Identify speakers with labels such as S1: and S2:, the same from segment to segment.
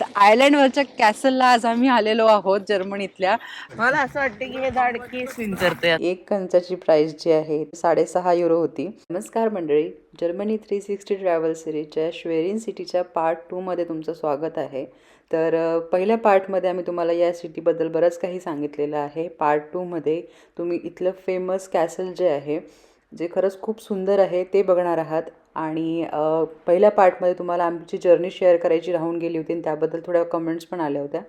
S1: तर आयलँडवरच्या कॅसलला आज आम्ही आलेलो आहोत जर्मनीतल्या.
S2: मला असं वाटतं की हे झाड केस विंचरते
S1: एक कंचाची प्राइस जी आहे साडेसहा युरो होती. नमस्कार मंडळी जर्मनी थ्री सिक्स्टी ट्रॅव्हल सिरीजच्या श्वेरिन सिटीच्या पार्ट टूमध्ये तुमचं स्वागत आहे. तर पहिल्या पार्टमध्ये आम्ही तुम्हाला या सिटीबद्दल बरंच काही सांगितलेलं आहे. पार्ट टूमध्ये तुम्ही इथलं फेमस कॅसल जे आहे जे खरंच खूप सुंदर आहे ते बघणार आहात. आणि पहिल्या पार्टमध्ये तुम्हाला आमची जर्नी शेअर करायची राहून गेली होती आणि त्याबद्दल थोड्या कमेंट्स पण आल्या होत्या.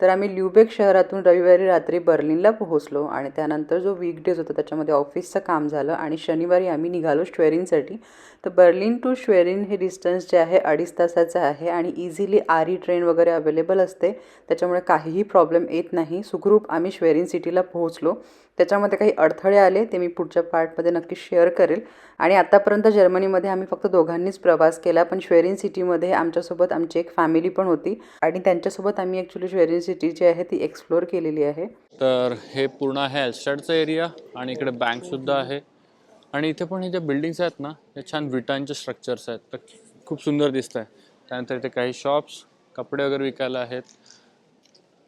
S1: तर आम्ही ल्युबेक शहरातून रविवारी रात्री बर्लिनला पोहोचलो आणि त्यानंतर जो वीकडेज होता त्याच्यामध्ये ऑफिसचं काम झालं आणि शनिवारी आम्ही निघालो श्वेरिनसाठी. तर बर्लिन टू श्वेरिन हे डिस्टन्स जे आहे अडीच तासाचं आहे आणि इझिली आरी ट्रेन वगैरे अवेलेबल असते. त्याच्यामुळे काहीही प्रॉब्लेम येत नाही. सुखरूप आम्ही श्वेरिन सिटीला पोहोचलो. त्याच्यामध्ये काही अडथळे आले ते मी पुढच्या पार्टमध्ये नक्की शेअर करेल. आणि आत्तापर्यंत जर्मनीमध्ये आम्ही फक्त दोघांनीच प्रवास केला पण श्वेरिन सिटीमध्ये आमच्यासोबत आमची एक फॅमिली पण होती. आणि त्यांच्यासोबत आम्ही ॲक्च्युली श्वेरिन सिटी जी आहे ती एक्सप्लोअर केलेली आहे.
S3: तर हे पूर्ण आहे एल्स्टडचं एरिया आणि इकडे बँकसुद्धा आहे. आणि इथे पण हे ज्या बिल्डिंग्स आहेत ना हे छान विटांचे स्ट्रक्चर्स आहेत. तर खूप सुंदर दिसत आहे त्यानंतर इथे काही शॉप्स कपडे वगैरे विकायला आहेत.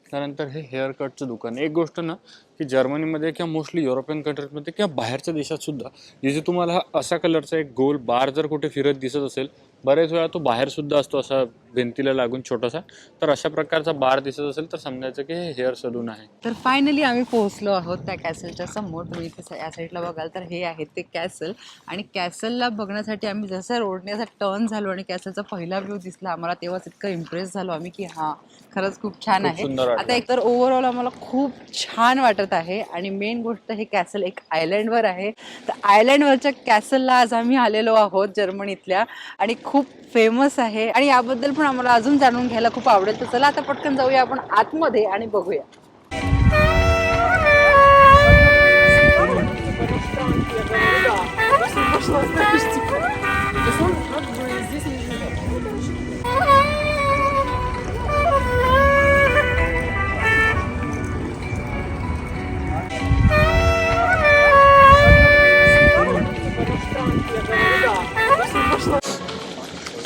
S3: त्यानंतर हे हेअर कटचं दुकान. आहे. एक गोष्ट ना की जर्मनीमध्ये किंवा मोस्टली युरोपियन कंट्रीजमध्ये किंवा बाहेरच्या देशात सुद्धा जिथे तुम्हाला असा कलरचा एक गोल बार जर कुठे फिरत दिसत असेल बरेच वेळा तो बाहेर सुद्धा असतो असा भिंतीला लागून छोटासा. तर अशा प्रकारचा बार दिसत असेल तर समजायचं की हे हेअर सलून आहे.
S1: तर फायनली आम्ही पोहोचलो आहोत त्या कॅसलच्या समोर. तुम्ही इथे या साईडला बघाल तर हे आहे ते कॅसल. आणि कॅसलला बघण्यासाठी आम्ही जसं रोडने असा टर्न झालो आणि कॅसलचा पहिला व्ह्यू दिसला आम्हाला तेव्हाच इतकं इम्प्रेस झालो आम्ही की हां खरंच खूप छान
S3: खूप
S1: आहे.
S3: सुंदर वाटलं.
S1: आता एकतर ओव्हरऑल आम्हाला खूप छान वाटत आहे आणि मेन गोष्ट हे कॅसल एक आयलँडवर आहे. तर आयलँडवरच्या कॅसलला आज आम्ही आलेलो आहोत जर्मनीतल्या आणि खूप फेमस आहे आणि याबद्दल पण आम्हाला अजून जाणून घ्यायला खूप आवडेल. तर चला आता पटकन जाऊया आपण आतमध्ये आणि बघूया.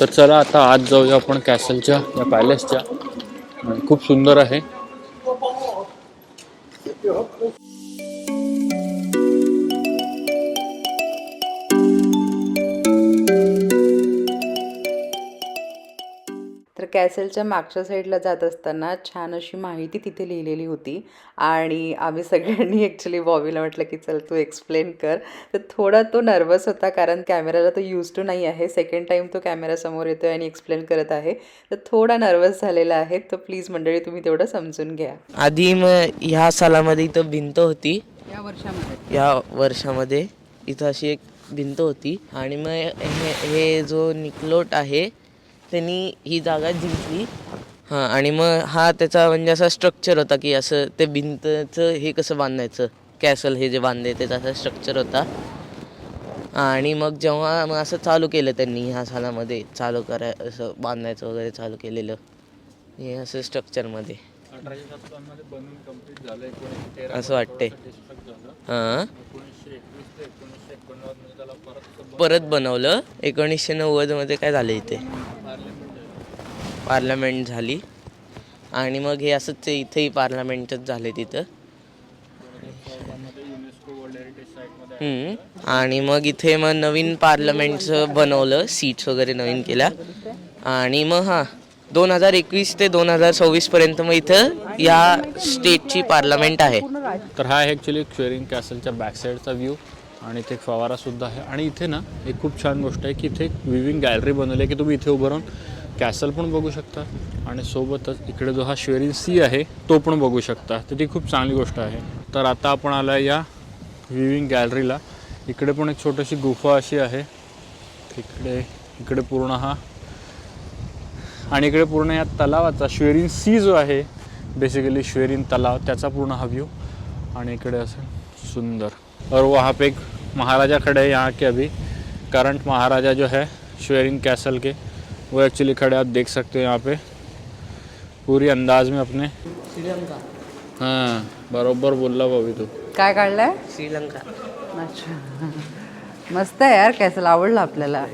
S3: तर चला आता आज जाऊया आपण कॅसलच्या या पॅलेसच्या. खूप सुंदर आहे.
S1: कॅसलच्या मागच्या साईडला जात असताना छान अशी माहिती तिथे लिहिलेली होती. आणि आम्ही सगळ्यांनी ॲक्च्युली बॉबीला म्हटलं की चल तू एक्सप्लेन कर. तर थोडा तो नर्वस होता कारण कॅमेराला तो यूज टू नाही आहे. सेकंड टाईम तो कॅमेरासमोर येतो आणि एक्सप्लेन करत आहे. तर थोडा नर्वस झालेला आहे. तर प्लीज मंडळी तुम्ही तेवढं समजून घ्या.
S2: आधी मग ह्या सालामध्ये इथं भिंत होती.
S1: या वर्षामध्ये.
S2: या वर्षामध्ये इथं अशी एक भिंत होती. आणि मग हे हे जो निकलोट आहे त्यांनी ही जागा जिंकली. हां आणि मग हा त्याचा म्हणजे असा स्ट्रक्चर होता की असं ते भिंतचं हे कसं बांधायचं? कॅसल हे जे बांधले त्याचा असा स्ट्रक्चर होता. आणि मग जेव्हा मग असं चालू केलं त्यांनी ह्या सालामध्ये चालू कराय असं बांधायचं वगैरे चालू केलेलं. हे असं स्ट्रक्चरमध्ये
S3: अठराशे सत्तावन्नमध्ये बनवून कंप्लीट झालं एकोणीसशे तेरा
S2: असं वाटते हां.
S3: एकोणीसशे एकवीस ते एकोणीसशे एकोणनव्वदमध्ये त्याला परत
S2: परत बनवलं. एकोणीसशे नव्वदमध्ये काय झालं इथे? पार्लमेंट झाली. आणि मग हे असंच इथेही पार्लमेंटच झाले तिथं. आणि मग इथे मग नवीन पार्लमेंटचं बनवलं. सीट्स वगैरे नवीन केल्या. आणि मग हां दोन हजार एकवीस ते दोन हजार सव्वीसपर्यंत मग इथं या स्टेटची पार्लमेंट आहे.
S3: तर हा आहे ॲक्च्युली क्वेरिंग कॅसलच्या बॅक साईडचा व्ह्यू आणि इथे एक फवारासुद्धा आहे. आणि इथे ना एक खूप छान गोष्ट आहे की इथे एक विविंग गॅलरी बनवली आहे की तुम्ही इथे उभं राहून कॅसल पण बघू शकता आणि सोबतच इकडे जो हा श्वेरिन सी आहे तो पण बघू शकता. तर ती खूप चांगली गोष्ट आहे. तर आता आपण आलो या विविंग गॅलरीला इकडे पण एक छोटीशी गुफा अशी आहे. इकडे इकडे पूर्ण हा आणि इकडे पूर्ण या तलावाचा श्वेरिन सी जो आहे बेसिकली श्वेरिन तलाव त्याचा पूर्ण हा व्यू आणि इकडे असं सुंदर. और वहाँ पे एक महाराजा खड़े हैं यहाँ के अभी. करंट महाराजा जो है श्वेरिन कैसल के वो एक्चुअली खड़े आप देख सकते हो यहाँ पे. पूरी अंदाज में अपने.
S2: श्रीलंका.
S3: हाँ बरोबर बोलला भाभी तू.
S1: काय काढलंय?
S2: श्रीलंका.
S1: अच्छा. मस्त आहे यार कॅसल आवडलं आपल्याला.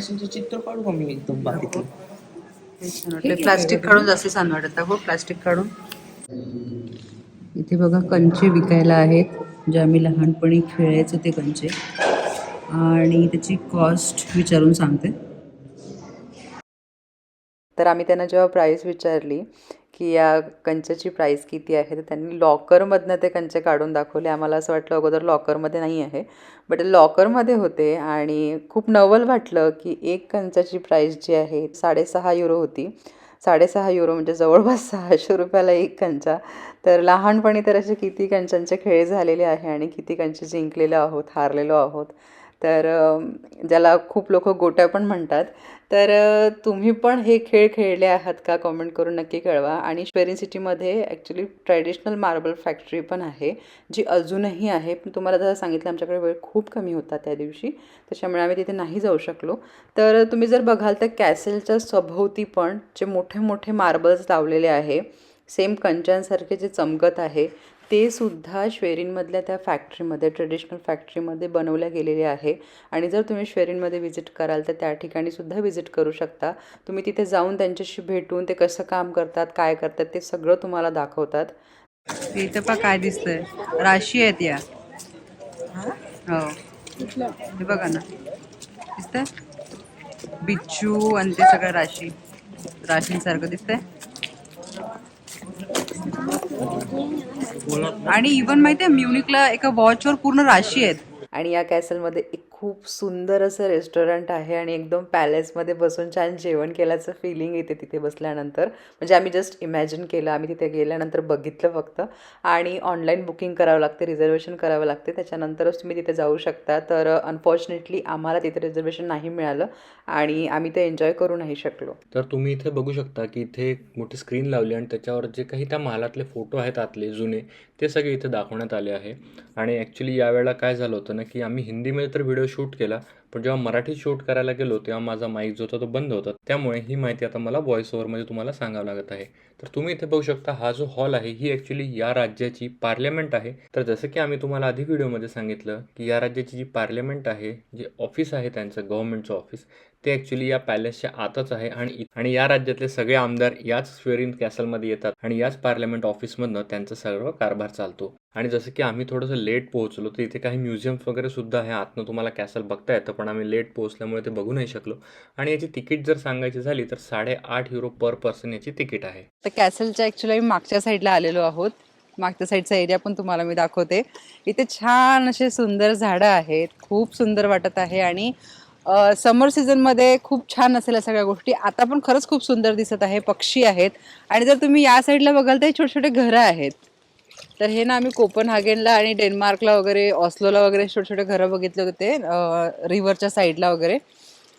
S2: कॅसलचं चित्र काढू का मी एकदम
S1: वाटलं प्लास्टिक काढून जास्त छान वाटत हो प्लास्टिक काढून. इथे बघा कंचे विकायला आहेत जे आम्ही लहानपणी खेळायचो ते कंचे. आणि त्याची कॉस्ट विचारून सांगते. तर आम्ही त्यांना जेव्हा प्राईस विचारली की या कंचची प्राईस किती आहे? तर त्यांनी लॉकरमधनं ते कंचे काढून दाखवले. आम्हाला असं वाटलं अगोदर लॉकरमध्ये नाही आहे. बट लॉकरमध्ये होते आणि खूप नवल वाटलं की एक कंचाची प्राईस जी आहे साडेसहा युरो होती. साडेसहा युरो म्हणजे जवळपास सहाशे रुपयाला एक कंचा. तर लहानपणी तर असे किती कंचांचे खेळ झालेले आहे आणि किती कंचे जिंकलेलो आहोत हारलेलो आहोत. तर ज्याला खूप लोक गोट्या पण म्हणतात. तर तुम्ही पण हे खेळ खेळले आहात का? कॉमेंट करून नक्की कळवा. आणि श्वेरिन सिटीमध्ये ॲक्च्युली ट्रॅडिशनल मार्बल फॅक्टरी पण आहे जी अजूनही आहे. पण तुम्हाला जसं सांगितलं आमच्याकडे वेळ खूप कमी होता त्या दिवशी. त्याच्यामुळे आम्ही तिथे नाही जाऊ शकलो. तर तुम्ही जर बघाल तर कॅसेलच्या सभोवती पण जे मोठे मोठे मार्बल्स लावलेले आहे सेम कंचांसारखे जे चमकत आहे ते सुद्धा श्वेरीनमधल्या त्या फॅक्टरीमध्ये ट्रेडिशनल फॅक्टरीमध्ये बनवल्या गेलेले आहे. आणि जर तुम्ही श्वेरीनमध्ये व्हिजिट कराल तर त्या ठिकाणी सुद्धा व्हिजिट करू शकता. तुम्ही तिथे जाऊन त्यांच्याशी भेटून ते कसं काम करतात काय करतात ते सगळं तुम्हाला दाखवतात. इथं पण काय दिसतंय. राशी आहेत या. हो. हे बघा ना. दिसतंय? बिच्छू आणि ते सगळं राशी. राशींसारखं दिसतंय. आणि इवन माहितीये म्युनिकला एका वॉचवर पूर्ण राशी आहेत. आणि या कॅसलमध्ये एक खूप सुंदर असं रेस्टॉरंट आहे आणि एकदम पॅलेसमध्ये बसून छान जेवण केल्याचं फिलिंग येते तिथे बसल्यानंतर. म्हणजे आम्ही जस्ट इमॅजिन केलं आम्ही तिथे गेल्यानंतर बघितलं फक्त. आणि ऑनलाईन बुकिंग करावं लागते रिझर्वेशन करावं लागते. त्याच्यानंतरच तुम्ही तिथे जाऊ शकता. तर अनफॉर्च्युनेटली आम्हाला तिथे रिझर्वेशन नाही मिळालं आणि आम्ही ते एन्जॉय करू नाही शकलो.
S4: तर तुम्ही इथे बघू शकता की इथे एक मोठी स्क्रीन लावली आणि त्याच्यावर जे काही त्या महालातले फोटो आहेत आतले जुने ते सगळे इथे दाखवण्यात आले आहे. आणि ॲक्च्युली यावेळेला काय झालं होतं ना की आम्ही हिंदीमध्ये तर व्हिडिओ शूट केला. पण जेव्हा मराठी शूट करायला गेलो तेव्हा माझा माईक जो होता तो बंद होता. त्यामुळे ही माहिती आता मला व्हॉइस ओव्हरमध्ये तुम्हाला सांगावं लागत आहे. तर तुम्ही इथे बघू शकता हा जो हॉल आहे ही ॲक्च्युली या राज्याची पार्लमेंट आहे. तर जसं की आम्ही तुम्हाला आधी व्हिडिओमध्ये सांगितलं की या राज्याची जी पार्लमेंट आहे जे ऑफिस आहे त्यांचं गव्हर्नमेंटचं ऑफिस ते ॲक्च्युली या पॅलेसच्या आतच आहे आणि आणि या राज्यातले सगळे आमदार याच स्वेरिन कॅसलमध्ये येतात आणि याच पार्लमेंट ऑफिसमधनं त्यांचा सर्व कारभार चालतो. आणि जसं की आम्ही थोडंसं लेट पोहोचलो तर इथे काही म्युझियम्स वगैरे सुद्धा आहे. आतनं तुम्हाला कॅसल बघता येतं पण आम्ही लेट पोहोचल्यामुळे ते बघू नाही शकलो. आणि याची तिकीट जर सांगायची झाली तर साडेआठ युरो पर पर्सन याची तिकीट आहे.
S1: तर कॅसलच्या ॲक्च्युली आम्ही मागच्या साईडला आलेलो आहोत. मागच्या साईडचा एरिया पण तुम्हाला मी दाखवते. इथे छान असे सुंदर झाडं आहेत. खूप सुंदर वाटत आहे आणि समर सीझनमध्ये खूप छान असेल या सगळ्या गोष्टी. आता पण खरंच खूप सुंदर दिसत आहे पक्षी आहेत. आणि जर तुम्ही या साईडला बघाल तर हे छोटे छोटे घरं आहेत. तर हे ना आम्ही कोपनहागेनला आणि डेन्मार्कला वगैरे ऑस्लोला वगैरे छोटे छोटे घरं बघितले होते रिव्हरच्या साईडला वगैरे.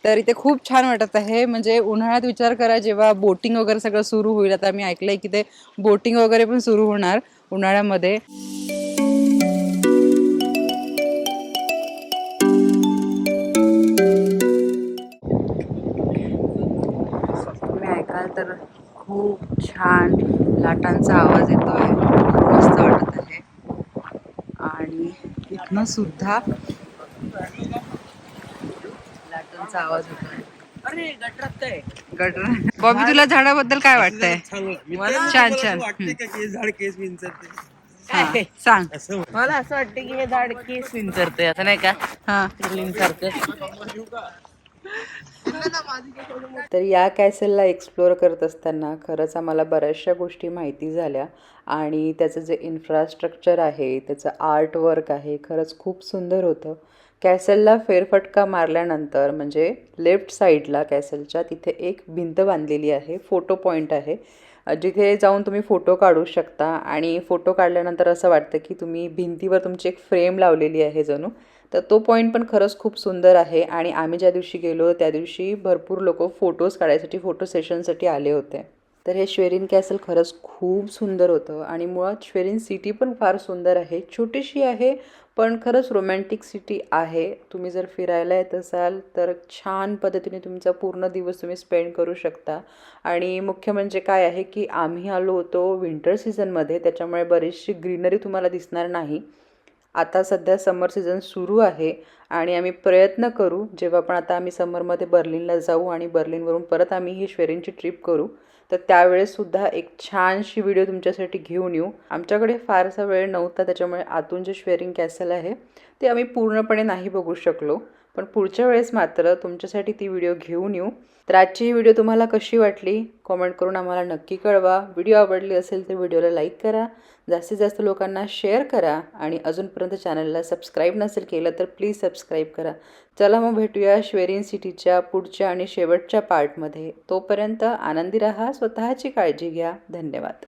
S1: तर इथे खूप छान वाटत आहे. म्हणजे उन्हाळ्यात विचार करा जेव्हा बोटिंग वगैरे सगळं सुरू होईल. आता मी ऐकलंय की ते बोटिंग वगैरे पण सुरू होणार उन्हाळ्यामध्ये. तर खूप छान लाटांचा आवाज येतोय. मस्त वाटत आहे. आणि इथनं सुद्धा लाटांचा आवाज होतोय
S2: अरे गटरात आहे.
S1: गटर. बॉबी तुला झाडाबद्दल काय वाटतंय? छान छान. हा, सांग.
S2: मला असं वाटतं की हे झाड केस विंचरते असं नाही का?
S1: हा.
S2: सारखं
S1: तर या कॅसलला एक्सप्लोअर करत असताना खरंच आम्हाला बऱ्याचशा गोष्टी माहिती झाल्या. आणि त्याचं जे इन्फ्रास्ट्रक्चर आहे त्याचं आर्ट वर्क आहे खरंच खूप सुंदर होतं. कॅसलला फेरफटका मारल्यानंतर म्हणजे लेफ्ट साईडला कॅसलच्या तिथे एक भिंत बांधलेली आहे फोटो पॉईंट आहे. जिथे जाऊन तुम्ही फोटो काढू शकता. आणि फोटो काढल्यानंतर असं वाटतं की तुम्ही भिंतीवर तुमची एक फ्रेम लावलेली आहे जणू. तर तो पॉईंट पण खरंच खूप सुंदर आहे. आणि आम्ही ज्या दिवशी गेलो त्या दिवशी भरपूर लोक फोटोज काढायसाठी फोटो सेशनसाठी आले होते. तर हे श्वेरिन कॅसल खरंच खूप सुंदर होतं. आणि मुळात श्वेरिन सिटी पण फार सुंदर आहे. छोटीशी आहे पण खरंच रोमॅन्टिक सिटी आहे. तुम्ही जर फिरायला येत असाल तर छान पद्धतीने तुमचा पूर्ण दिवस तुम्ही स्पेंड करू शकता. आणि मुख्य म्हणजे काय आहे की आम्ही आलो होतो विंटर सीझनमध्ये त्याच्यामुळे बरीचशी ग्रीनरी तुम्हाला दिसणार नाही. आता सध्या समर सीझन सुरू आहे आणि आम्ही प्रयत्न करू जेव्हा पण आता आम्ही समरमध्ये बर्लिनला जाऊ आणि बर्लिनवरून परत आम्ही ही श्वेरींची ट्रिप करू तर त्यावेळेससुद्धा एक छानशी व्हिडिओ तुमच्यासाठी घेऊन येऊ. आमच्याकडे फारसा वेळ नव्हता त्याच्यामुळे आतून जे श्वेरिंग कॅसल आहे ते आम्ही पूर्णपणे नाही बघू शकलो. पण पुढच्या वेळेस मात्र तुमच्यासाठी ती व्हिडिओ घेऊन येऊ. तर आजची ही व्हिडिओ तुम्हाला कशी वाटली? कॉमेंट करून आम्हाला नक्की कळवा. व्हिडिओ आवडली असेल तर व्हिडिओला लाईक करा. जास्तीत जास्त लोकांना शेअर करा. आणि अजूनपर्यंत चॅनलला सबस्क्राईब नसेल केलं तर प्लीज सबस्क्राईब करा. चला मग भेटूया श्वेरिन सिटीच्या पुढच्या आणि शेवटच्या पार्टमध्ये तोपर्यंत आनंदी रहा स्वतःची काळजी घ्या. धन्यवाद.